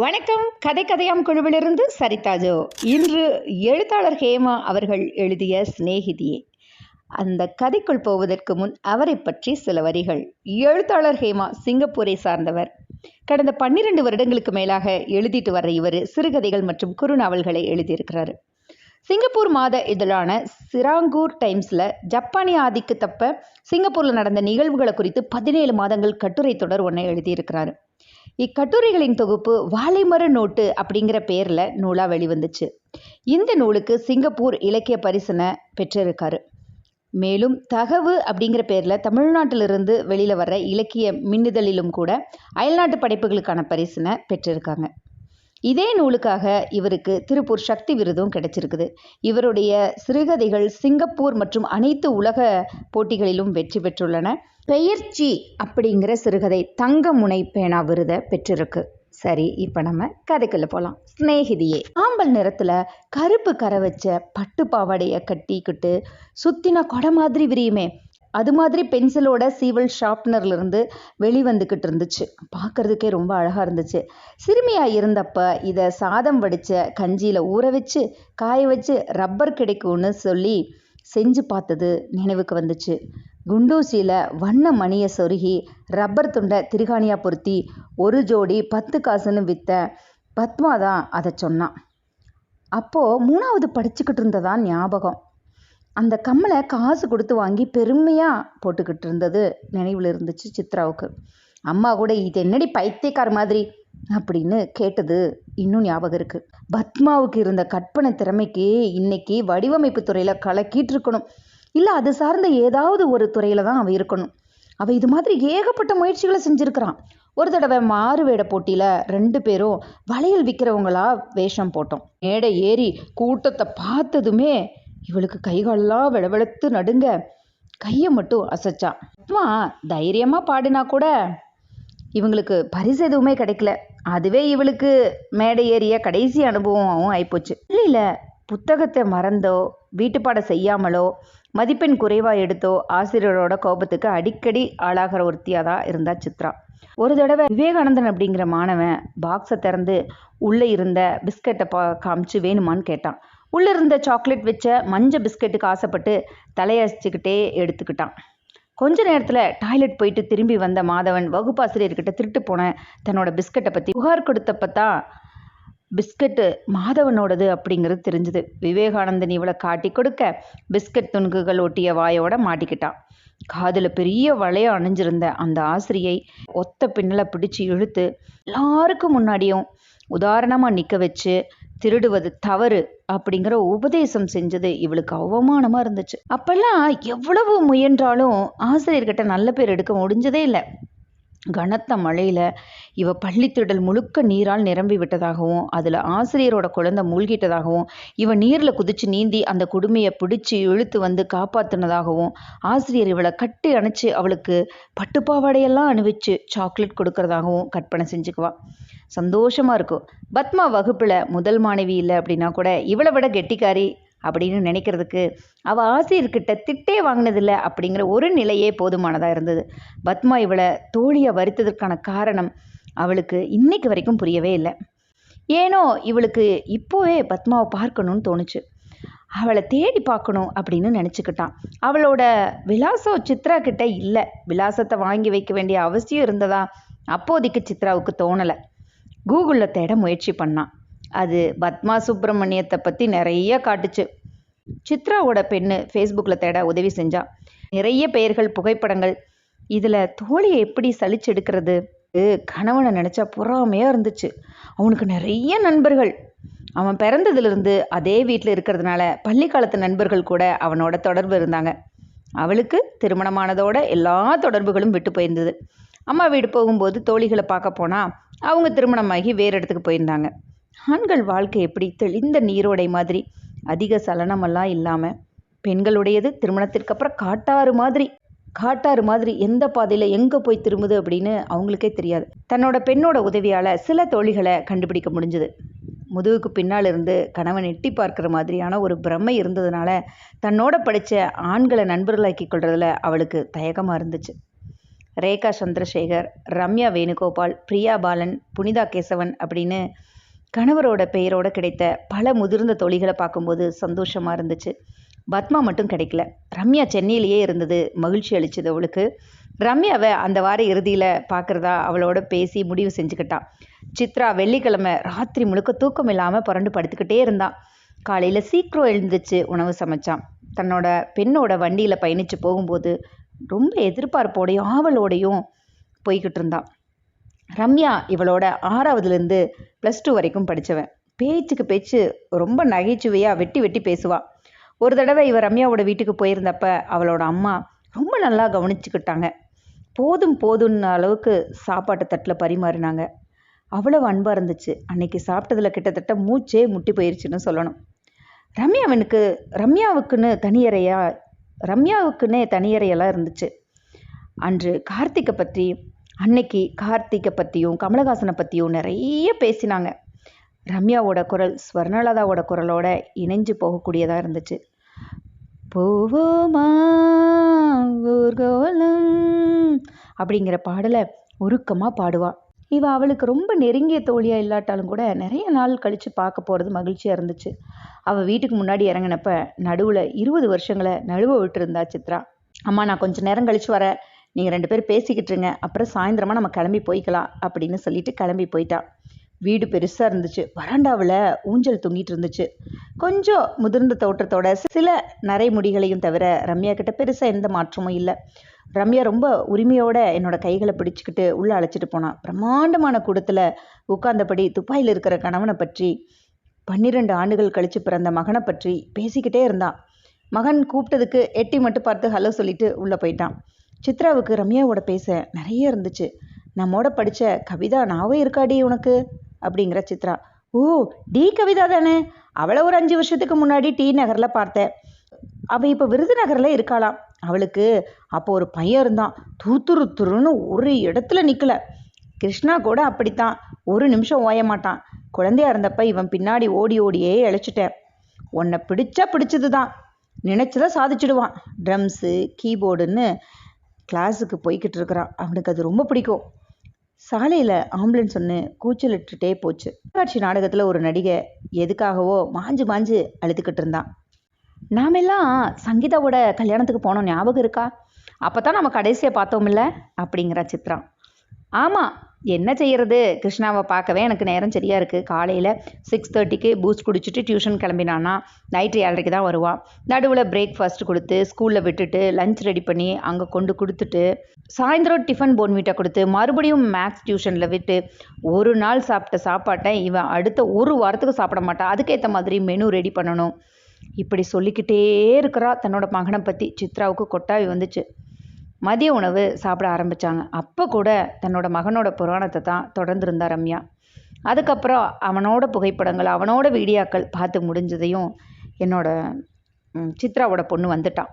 வணக்கம். கதை கதையாம் குழுவிலிருந்து சரிதாஜோ இன்று எழுத்தாளர் ஹேமா அவர்கள் எழுதிய சிநேகிதியே. அந்த கதைக்குள் போவதற்கு முன் அவரை பற்றி சில வரிகள். எழுத்தாளர் ஹேமா சிங்கப்பூரை சார்ந்தவர். கடந்த பன்னிரண்டு வருடங்களுக்கு மேலாக எழுதிட்டு வர இவர் சிறுகதைகள் மற்றும் குறுநாவல்களை எழுதியிருக்கிறார். சிங்கப்பூர் மாத இதழான சிராங்கூர் டைம்ஸில் ஜப்பானிய ஆதிக்கு தப்ப சிங்கப்பூரில் நடந்த நிகழ்வுகளை குறித்து பதினேழு மாதங்கள் கட்டுரை தொடர் ஒன்றை எழுதியிருக்கிறாரு. இக்கட்டுரைகளின் தொகுப்பு வாழைமர நோட்டு அப்படிங்கிற பேரில் நூலாக வெளிவந்துச்சு. இந்த நூலுக்கு சிங்கப்பூர் இலக்கிய பரிசனை பெற்றிருக்காரு. மேலும் தகவு அப்படிங்கிற பேரில் தமிழ்நாட்டிலிருந்து வெளியில் வர்ற இலக்கிய மின்னிதழிலும் கூட அயல்நாட்டு படைப்புகளுக்கான பரிசினை பெற்றிருக்காங்க. இதே நூலுக்காக இவருக்கு திருப்பூர் சக்தி விருதும் கிடைச்சிருக்குது. இவருடைய சிறுகதைகள் சிங்கப்பூர் மற்றும் அனைத்து உலக போட்டிகளிலும் வெற்றி பெற்றுள்ளன. பெயர்ச்சி அப்படிங்கிற சிறுகதை தங்க முனை பேனா விருதை பெற்றிருக்கு. சரி இப்போ நம்ம கதைக்குள்ள போகலாம் ஸ்நேகிதியே ஆம்பல் நிறத்தில் கருப்பு கரை வச்ச பட்டு பாவாடையை கட்டிக்கிட்டு சுத்தின கொடை மாதிரி விரியுமே. அது மாதிரி பென்சிலோட சீவல் ஷார்ப்னர்லேருந்து வெளிவந்துக்கிட்டு இருந்துச்சு பார்க்கறதுக்கே ரொம்ப அழகாக இருந்துச்சு. சிறுமியாக இருந்தப்ப இதை சாதம் வடித்த கஞ்சியில் ஊற வச்சு காய வச்சு ரப்பர் கிடைக்கும்னு சொல்லி செஞ்சு பார்த்தது நினைவுக்கு வந்துச்சு. குண்டூசியில் வண்ண மணியை சொருகி ரப்பர் துண்டை திருகாணியாக பொருத்தி ஒரு ஜோடி பத்து காசுன்னு விற்ற பத்மா தான் அதை சொன்னான். அப்போது மூணாவது படிச்சுக்கிட்டு இருந்ததான் ஞாபகம். அந்த கம்மலை காசு கொடுத்து வாங்கி பெருமையாக போட்டுக்கிட்டு இருந்தது நினைவில் இருந்துச்சு சித்ராவுக்கு. அம்மா கூட இது என்னடி பைத்தியக்கார மாதிரி? அப்படின்னு கேட்டது இன்னும் ஞாபகம் இருக்குது பத்மாவுக்கு இருந்த கற்பனை திறமைக்கு இன்னைக்கு வடிவமைப்பு துறையில் கலக்கிட்டு இருக்கணும். இல்லை அது சார்ந்த ஏதாவது ஒரு துறையில் தான் அவள் இருக்கணும். அவள் இது மாதிரி ஏகப்பட்ட முயற்சிகளை செஞ்சுருக்கிறான். ஒரு தடவை மாறு வேட போட்டியில் ரெண்டு பேரும் வளையல் விற்கிறவங்களா வேஷம் போட்டோம். மேடை ஏறி கூட்டத்தை பார்த்ததுமே இவளுக்கு கைகாலெல்லாம் விளவெளுத்து நடுங்க கையை மட்டும் அசைச்சான் அம்மா தைரியமாக பாடினா கூட இவங்களுக்கு பரிசு எதுவுமே கிடைக்கல. அதுவே இவளுக்கு மேடை ஏறிய கடைசி அனுபவமாகவும் ஆயிப்போச்சு. இல்லை புத்தகத்தை மறந்தோ வீட்டுப்பாடம் செய்யாமலோ மதிப்பெண் குறைவாக எடுத்தோ ஆசிரியரோட கோபத்துக்கு அடிக்கடி ஆளாகிற ஒருத்தியாக தான் இருந்தா சித்ரா. ஒரு தடவை விவேகானந்தன் அப்படிங்கிற மாணவன் பாக்ஸை திறந்து உள்ளே இருந்த பிஸ்கட்டை பா காமிச்சு வேணுமான்னு கேட்டான். உள்ளே இருந்த சாக்லேட் வச்ச மஞ்சள் பிஸ்கட்டுக்கு ஆசைப்பட்டு தலையசிச்சுக்கிட்டே எடுத்துக்கிட்டான். கொஞ்ச நேரத்தில் டாய்லெட் போயிட்டு திரும்பி வந்த மாதவன் வகுப்பாசிரியர்கிட்ட திருட்டு போன தன்னோட பிஸ்கட்டை பற்றி புகார் கொடுத்தப்ப தான் பிஸ்கட்டு மாதவனோடது அப்படிங்கிறது தெரிஞ்சுது. விவேகானந்தன் இவளை காட்டி கொடுக்க பிஸ்கட் துணுக்குகள் ஒட்டிய வாயோட மாட்டிக்கிட்டான். காதில் பெரிய வளையம் அணிஞ்சிருந்த அந்த ஆசிரியை ஒத்த பின்னலை பிடிச்சு இழுத்து எல்லாருக்கும் முன்னாடியும் உதாரணமாக நிற்க வச்சு திருடுவது தவறு அப்படிங்கிற உபதேசம் செஞ்சது. இவளுக்கு அவமானமாக இருந்துச்சு. அப்பெல்லாம் எவ்வளவு முயன்றாலும் ஆசிரியர்கிட்ட நல்ல பேர் எடுக்க முடிஞ்சதே இல்லை. கனத்த மழையில் இவ பள்ளித்திடல் முழுக்க நீரால் நிரம்பி விட்டதாகவும் அதில் ஆசிரியரோட குழந்தை மூழ்கிட்டதாகவும் இவ நீரில் குதிச்சு நீந்தி அந்த குடுமையை பிடிச்சி இழுத்து வந்து காப்பாற்றினதாகவும் ஆசிரியர் இவளை கட்டி அணைச்சி அவளுக்கு பட்டுப்பாவாடையெல்லாம் அணிவிச்சு சாக்லேட் கொடுக்கறதாகவும் கற்பனை செஞ்சுக்குவா. சந்தோஷமாக இருக்கும். பத்மா வகுப்பில் முதல் மாணவி இல்லை அப்படின்னா கூட இவளை விட கெட்டிக்காரி அப்படின்னு நினைக்கிறதுக்கு அவள் ஆசிரியர்கிட்ட திட்டே வாங்கினதில்லை அப்படிங்கிற ஒரு நிலையே போதுமானதாக இருந்தது. பத்மா இவளை தோழியை வருத்ததற்கான காரணம் அவளுக்கு இன்னைக்கு வரைக்கும் புரியவே இல்லை. ஏனோ இவளுக்கு இப்போவே பத்மாவை பார்க்கணும்னு தோணுச்சு. அவளை தேடி பார்க்கணும் அப்படின்னு நினச்சிக்கிட்டான். அவளோட விலாசம் சித்ரா கிட்ட இல்லை. விலாசத்தை வாங்கி வைக்க வேண்டிய அவசியம் இருந்ததா அப்போதைக்கு சித்ராவுக்கு தோணலை. கூகுளில் தேட முயற்சி பண்ணான். அது பத்மா சுப்பிரமணியத்தை பற்றி நிறைய காட்டுச்சு. சித்ராவோட பெண்ணு ஃபேஸ்புக்கில் தேட உதவி செஞ்சா. நிறைய பெயர்கள் புகைப்படங்கள். இதில் தோழியை எப்படி சலிச்செடுக்கிறது கணவனை நினச்சா பொறாமையாக இருந்துச்சு. அவனுக்கு நிறைய நண்பர்கள். அவன் பிறந்ததுலேருந்து அதே வீட்டில் இருக்கிறதுனால பள்ளி காலத்து நண்பர்கள் கூட அவனோட தொடர்பு இருந்தாங்க. அவளுக்கு திருமணமானதோட எல்லா தொடர்புகளும் விட்டு போயிருந்தது. அம்மா வீடு போகும்போது தோழிகளை பார்க்க போனால் அவங்க திருமணமாகி வேறு இடத்துக்கு போயிருந்தாங்க. ஆண்கள் வாழ்க்கை எப்படி? தெளிந்த நீரோடை மாதிரி. அதிக சலனமெல்லாம் இல்லாமல் பெண்களுடையது திருமணத்திற்கு அப்புறம் காட்டாறு மாதிரி. காட்டாறு மாதிரி எந்த பாதையில் எங்கே போய் திரும்புது அப்படின்னு அவங்களுக்கே தெரியாது. தன்னோட பெண்ணோட உதவியால் சில தோழிகளை கண்டுபிடிக்க முடிஞ்சுது. முதுகுக்கு பின்னால் இருந்து கணவன் எட்டி பார்க்குற மாதிரியான ஒரு பிரமை இருந்ததுனால தன்னோட படித்த ஆண்களை நண்பர்களாக்கி கொள்றதுல அவளுக்கு தயக்கமாக இருந்துச்சு. ரேகா சந்திரசேகர் ரம்யா வேணுகோபால் பிரியா பாலன் புனிதா கேசவன் அப்படின்னு கணவரோட பெயரோட கிடைத்த பல முதிர்ந்த தொழிகளை பார்க்கும்போது சந்தோஷமாக இருந்துச்சு. பத்மா மட்டும் கிடைக்கல. ரம்யா சென்னையிலேயே இருந்தது. மகிழ்ச்சி அளிச்சது அவளுக்கு. ரம்யாவை அந்த வார இறுதியில் பார்க்குறதா அவளோட பேசி முடிவு செஞ்சுக்கிட்டான் சித்ரா வெள்ளிக்கிழமை ராத்திரி முழுக்க தூக்கம் இல்லாமல் புரண்டு படுத்துக்கிட்டே இருந்தான் காலையில் சீக்கிரம் எழுந்துச்சு உணவு சமைச்சான். தன்னோட பெண்ணோட வண்டியில் பயணித்து போகும்போது ரொம்ப எதிர்பார்ப்போடையும் ஆவலோடையும் போய்கிட்டு இருந்தான். ரம்யா இவளோட ஆறாவதுலேருந்து ப்ளஸ் டூ வரைக்கும் படித்தவன் பேச்சுக்கு பேச்சு ரொம்ப நகைச்சுவையாக வெட்டி வெட்டி பேசுவாள் ஒரு தடவை இவ ரம்யாவோட வீட்டுக்கு போயிருந்தப்ப அவளோட அம்மா ரொம்ப நல்லா கவனிச்சுக்கிட்டாங்க. போதும் போதும்னு அளவுக்கு சாப்பாட்டு தட்டில் பரிமாறினாங்க. அவ்வளவு அன்பாக இருந்துச்சு. அன்னைக்கு சாப்பிட்டதில் கிட்டத்தட்ட மூச்சே முட்டி போயிருச்சுன்னு சொல்லணும். ரம்யாவனுக்கு ரம்யாவுக்குன்னு தனியறையா ரம்யாவுக்குன்னே தனியறையெல்லாம் இருந்துச்சு. அன்று கார்த்திகை பற்றி அன்னைக்கு கார்த்திகை பற்றியும் கமலஹாசனை பற்றியும் நிறைய பேசினாங்க. ரம்யாவோட குரல் ஸ்வர்ணலதாவோட குரலோட இணைஞ்சு போகக்கூடியதாக இருந்துச்சு. போவோமா ஊர்கோலம் அப்படிங்கிற பாடலை உருக்கமாக பாடுவா. இவ அவளுக்கு ரொம்ப நெருங்கிய தோழியாக இல்லாட்டாலும் கூட நிறைய நாள் கழித்து பார்க்க போகிறது மகிழ்ச்சியாக இருந்துச்சு. அவள் வீட்டுக்கு முன்னாடி இறங்கினப்ப நடுவில் இருபது வருஷங்களை நழுவ விட்டுருந்தா சித்ரா. அம்மா நான் கொஞ்சம் நேரம் கழித்து வரேன். நீங்கள் ரெண்டு பேரும் பேசிக்கிட்டு இருங்க. அப்புறம் சாயந்தரமாக நம்ம கிளம்பி போய்க்கலாம் அப்படின்னு சொல்லிட்டு கிளம்பி போயிட்டான் வீடு பெருசாக இருந்துச்சு. வராண்டாவில் ஊஞ்சல் தொங்கிட்டு இருந்துச்சு. கொஞ்சம் முதிர்ந்த தோற்றத்தோட சில நரை முடிகளையும் தவிர ரம்யா கிட்ட பெருசாக எந்த மாற்றமும் இல்லை. ரம்யா ரொம்ப உரிமையோட என்னோட கைகளை பிடிச்சிக்கிட்டு உள்ளே அழைச்சிட்டு போனான் பிரம்மாண்டமான கூடத்தில் உட்கார்ந்தபடி துப்பாயில் இருக்கிற கணவனை பற்றி பன்னிரெண்டு ஆண்டுகள் கழித்து பிறந்த மகனை பற்றி பேசிக்கிட்டே இருந்தான் மகன் கூப்பிட்டதுக்கு எட்டி மட்டும் பார்த்து ஹலோ சொல்லிட்டு உள்ளே போயிட்டான். சித்ராவுக்கு ரம்யாவோட பேச நிறைய இருந்துச்சு. நம்மோட படித்த கவிதா நாவே இருக்காடி உனக்கு? அப்படிங்கிற சித்ரா. ஓ டி கவிதா தானே? அவளை ஒரு அஞ்சு வருஷத்துக்கு முன்னாடி டி நகரில் பார்த்தேன். அவள் இப்போ விருதுநகரில் இருக்காளாம். அவளுக்கு அப்போ ஒரு பையன் இருந்தான். தூத்துரு துருன்னு ஒரு இடத்துல நிற்கல கிருஷ்ணா கூட அப்படித்தான். ஒரு நிமிஷம் ஓய மாட்டான். குழந்தையா இருந்தப்ப இவன் பின்னாடி ஓடி ஓடியே இழைச்சிட்டேன் உன்னை பிடிச்சா பிடிச்சது தான் நினச்சதை சாதிச்சிடுவான். ட்ரம்ஸு கீபோர்டுன்னு கிளாஸுக்கு போய்கிட்டு இருக்கிறான் அவனுக்கு அது ரொம்ப பிடிக்கும். சாலையில் ஆம்புலன்ஸ் ஒன்று கூச்சலிட்டுட்டே போச்சு. காட்சி நாடகத்தில் ஒரு நடிகை எதுக்காகவோ மாஞ்சு மாஞ்சு அழுதுகிட்டு இருந்தான். நாமெல்லாம் சங்கீதாவோட கல்யாணத்துக்கு போனோம். ஞாபகம் இருக்கா? அப்போ தான் நம்ம கடைசியை பார்த்தோம்ல? அப்படிங்கிறா சித்ரா. ஆமாம் என்ன செய்யறது? கிருஷ்ணாவை பார்க்கவே எனக்கு நேரம் சரியாக இருக்குது காலையில் சிக்ஸ் தேர்ட்டிக்கு பூஸ்ட் குடிச்சிட்டு டியூஷன் கிளம்பினானா நைட்டு ஏழரைக்கு தான் வருவான் நடுவில் பிரேக்ஃபாஸ்ட் கொடுத்து ஸ்கூலில் விட்டுட்டு லஞ்ச் ரெடி பண்ணி அங்கே கொண்டு கொடுத்துட்டு சாயந்தரம் டிஃபன் போன்வீட்டை கொடுத்து மறுபடியும் மேக்ஸ் டியூஷனில் விட்டு ஒரு நாள் சாப்பிட்ட சாப்பாட்டை இவன் அடுத்த ஒரு வாரத்துக்கு சாப்பிட மாட்டான் அதுக்கேற்ற மாதிரி மெனு ரெடி பண்ணணும். இப்படி சொல்லிக்கிட்டே இருக்கிறா தன்னோட மகனை பற்றி சித்ராவுக்கு கொட்டாவி வந்துச்சு. மதிய உணவு சாப்பிட ஆரம்பித்தாங்க அப்போ கூட தன்னோட மகனோட புராணத்தை தான் தொடர்ந்துருந்தா ரம்யா. அதுக்கப்புறம் அவனோட புகைப்படங்கள் அவனோட வீடியோக்கள் பார்த்து முடிஞ்சதையும் என்னோட சித்ராவோட பொண்ணு வந்துட்டான்.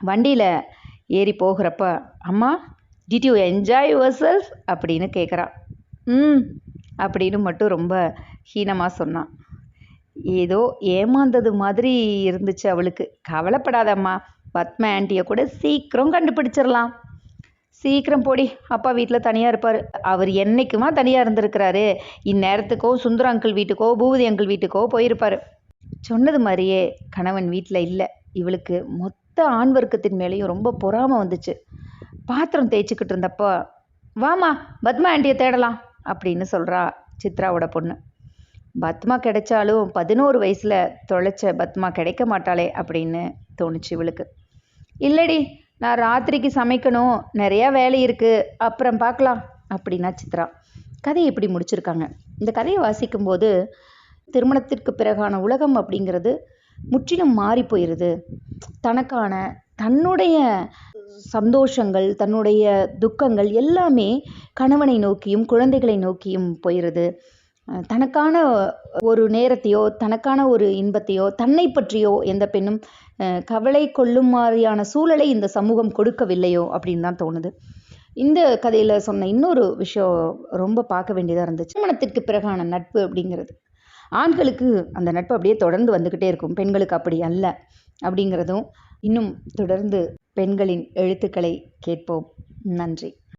வண்டியில் ஏறி போகிறப்ப அம்மா did you enjoy yourself அப்படின்னு கேட்குறான் ம் அப்படின்னு மட்டும் ரொம்ப ஹீனமாக சொன்னான் ஏதோ ஏமாந்தது மாதிரி இருந்துச்சு அவளுக்கு. கவலைப்படாதம்மா. பத்ம ஆண்டியை கூட சீக்கிரம் கண்டுபிடிச்சிடலாம் சீக்கிரம் போடி அப்பா வீட்டில் தனியாக இருப்பார். அவர் என்றைக்குமா தனியாக இருந்திருக்கிறாரு? இந்நேரத்துக்கோ சுந்தர அங்கிள் வீட்டுக்கோ பூபதி அங்கிள் வீட்டுக்கோ போயிருப்பார். சொன்னது மாதிரியே கணவன் வீட்டில் இல்லை. இவளுக்கு மொத்த ஆண் வர்க்கத்தின் மேலேயும் ரொம்ப பொறாமல் வந்துச்சு. பாத்திரம் தேய்ச்சிக்கிட்டு இருந்தப்போ வாமா பத்மா ஆண்டியை தேடலாம் அப்படின்னு சொல்கிறா சித்ராவோட பொண்ணு. பத்மா கிடைச்சாலும் பதினோரு வயசில் தொலைச்ச பத்மா கிடைக்க மாட்டாளே அப்படின்னு தோணுச்சு இவளுக்கு. இல்லடி நான் ராத்திரிக்கு சமைக்கணும் நிறையா வேலை இருக்குது அப்புறம் பார்க்கலாம் அப்படின்னா சித்ரா. கதையை இப்படி முடிச்சிருக்காங்க. இந்த கதையை வாசிக்கும்போது திருமணத்திற்கு பிறகான உலகம் அப்படிங்கிறது முற்றிலும் மாறி போயிடுது தனக்கான தன்னுடைய சந்தோஷங்கள் தன்னுடைய துக்கங்கள் எல்லாமே கணவனை நோக்கியும் குழந்தைகளை நோக்கியும் போயிடுது தனக்கான ஒரு நேரத்தையோ தனக்கான ஒரு இன்பத்தையோ தன்னை பற்றியோ எந்த பெண்ணும் கவலை கொள்ளும் மாதிரியான சூழலை இந்த சமூகம் கொடுக்கவில்லையோ அப்படின்னு தான் தோணுது. இந்த கதையில் சொன்ன இன்னொரு விஷயம் ரொம்ப பார்க்க வேண்டியதாக இருந்துச்சு. திருமணத்திற்கு பிறகான நட்பு அப்படிங்கிறது. ஆண்களுக்கு அந்த நட்பு அப்படியே தொடர்ந்து வந்துக்கிட்டே இருக்கும். பெண்களுக்கு அப்படி அல்ல அப்படிங்கிறதும் இன்னும் தொடர்ந்து பெண்களின் எழுத்துக்களை கேட்போம். நன்றி.